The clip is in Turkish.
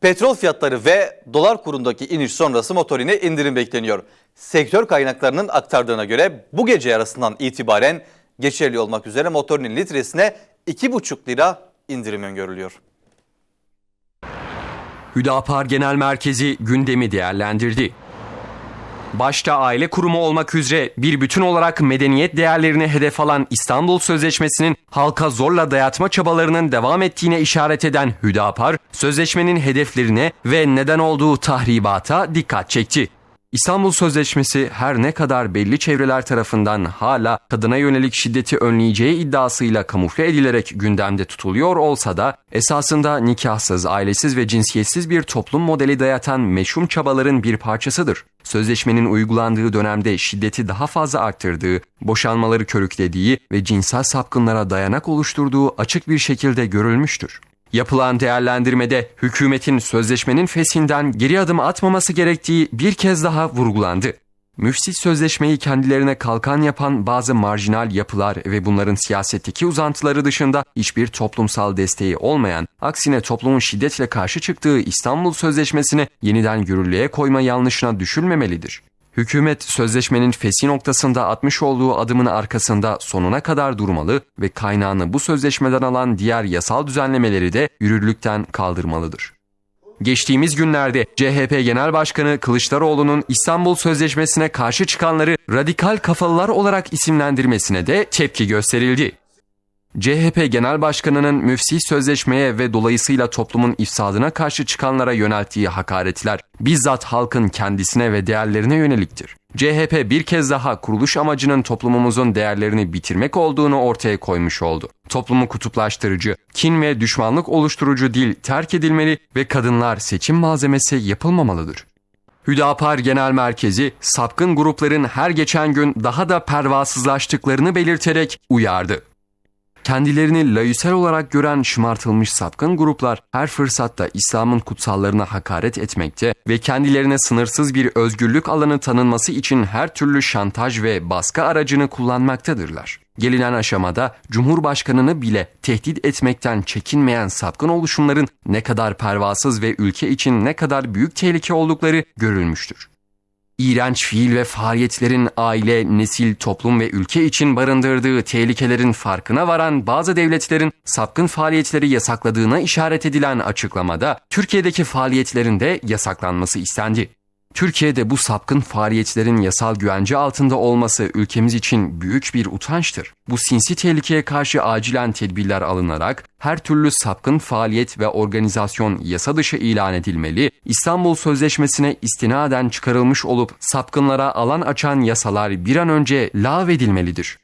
Petrol fiyatları ve dolar kurundaki iniş sonrası motorine indirim bekleniyor. Sektör kaynaklarının aktardığına göre bu gece yarısından itibaren geçerli olmak üzere motorinin litresine 2,5 lira indirim öngörülüyor. Hüdapar Genel Merkezi gündemi değerlendirdi. Başta aile kurumu olmak üzere bir bütün olarak medeniyet değerlerini hedef alan İstanbul Sözleşmesi'nin halka zorla dayatma çabalarının devam ettiğine işaret eden Hüdapar, sözleşmenin hedeflerine ve neden olduğu tahribata dikkat çekti. İstanbul Sözleşmesi her ne kadar belli çevreler tarafından hala kadına yönelik şiddeti önleyeceği iddiasıyla kamufle edilerek gündemde tutuluyor olsa da esasında nikahsız, ailesiz ve cinsiyetsiz bir toplum modeli dayatan meşhum çabaların bir parçasıdır. Sözleşmenin uygulandığı dönemde şiddeti daha fazla arttırdığı, boşanmaları körüklediği ve cinsel sapkınlara dayanak oluşturduğu açık bir şekilde görülmüştür. Yapılan değerlendirmede hükümetin sözleşmenin feshinden geri adım atmaması gerektiği bir kez daha vurgulandı. Müfsit sözleşmeyi kendilerine kalkan yapan bazı marjinal yapılar ve bunların siyasetteki uzantıları dışında hiçbir toplumsal desteği olmayan, aksine toplumun şiddetle karşı çıktığı İstanbul Sözleşmesi'ni yeniden yürürlüğe koyma yanlışına düşülmemelidir. Hükümet sözleşmenin fesi noktasında atmış olduğu adımın arkasında sonuna kadar durmalı ve kaynağını bu sözleşmeden alan diğer yasal düzenlemeleri de yürürlükten kaldırmalıdır. Geçtiğimiz günlerde CHP Genel Başkanı Kılıçdaroğlu'nun İstanbul Sözleşmesi'ne karşı çıkanları radikal kafalılar olarak isimlendirmesine de tepki gösterildi. CHP Genel Başkanı'nın müfsi sözleşmeye ve dolayısıyla toplumun ifsadına karşı çıkanlara yönelttiği hakaretler bizzat halkın kendisine ve değerlerine yöneliktir. CHP bir kez daha kuruluş amacının toplumumuzun değerlerini bitirmek olduğunu ortaya koymuş oldu. Toplumu kutuplaştırıcı, kin ve düşmanlık oluşturucu dil terk edilmeli ve kadınlar seçim malzemesi yapılmamalıdır. Hüdapar Genel Merkezi sapkın grupların her geçen gün daha da pervasızlaştıklarını belirterek uyardı. Kendilerini layüsel olarak gören şımartılmış sapkın gruplar her fırsatta İslam'ın kutsallarına hakaret etmekte ve kendilerine sınırsız bir özgürlük alanı tanınması için her türlü şantaj ve baskı aracını kullanmaktadırlar. Gelinen aşamada Cumhurbaşkanını bile tehdit etmekten çekinmeyen sapkın oluşumların ne kadar pervasız ve ülke için ne kadar büyük tehlike oldukları görülmüştür. İğrenç fiil ve faaliyetlerin aile, nesil, toplum ve ülke için barındırdığı tehlikelerin farkına varan bazı devletlerin sapkın faaliyetleri yasakladığına işaret edilen açıklamada Türkiye'deki faaliyetlerin de yasaklanması istendi. Türkiye'de bu sapkın faaliyetlerin yasal güvence altında olması ülkemiz için büyük bir utançtır. Bu sinsi tehlikeye karşı acilen tedbirler alınarak her türlü sapkın faaliyet ve organizasyon yasa dışı ilan edilmeli, İstanbul Sözleşmesi'ne istinaden çıkarılmış olup sapkınlara alan açan yasalar bir an önce lağvedilmelidir.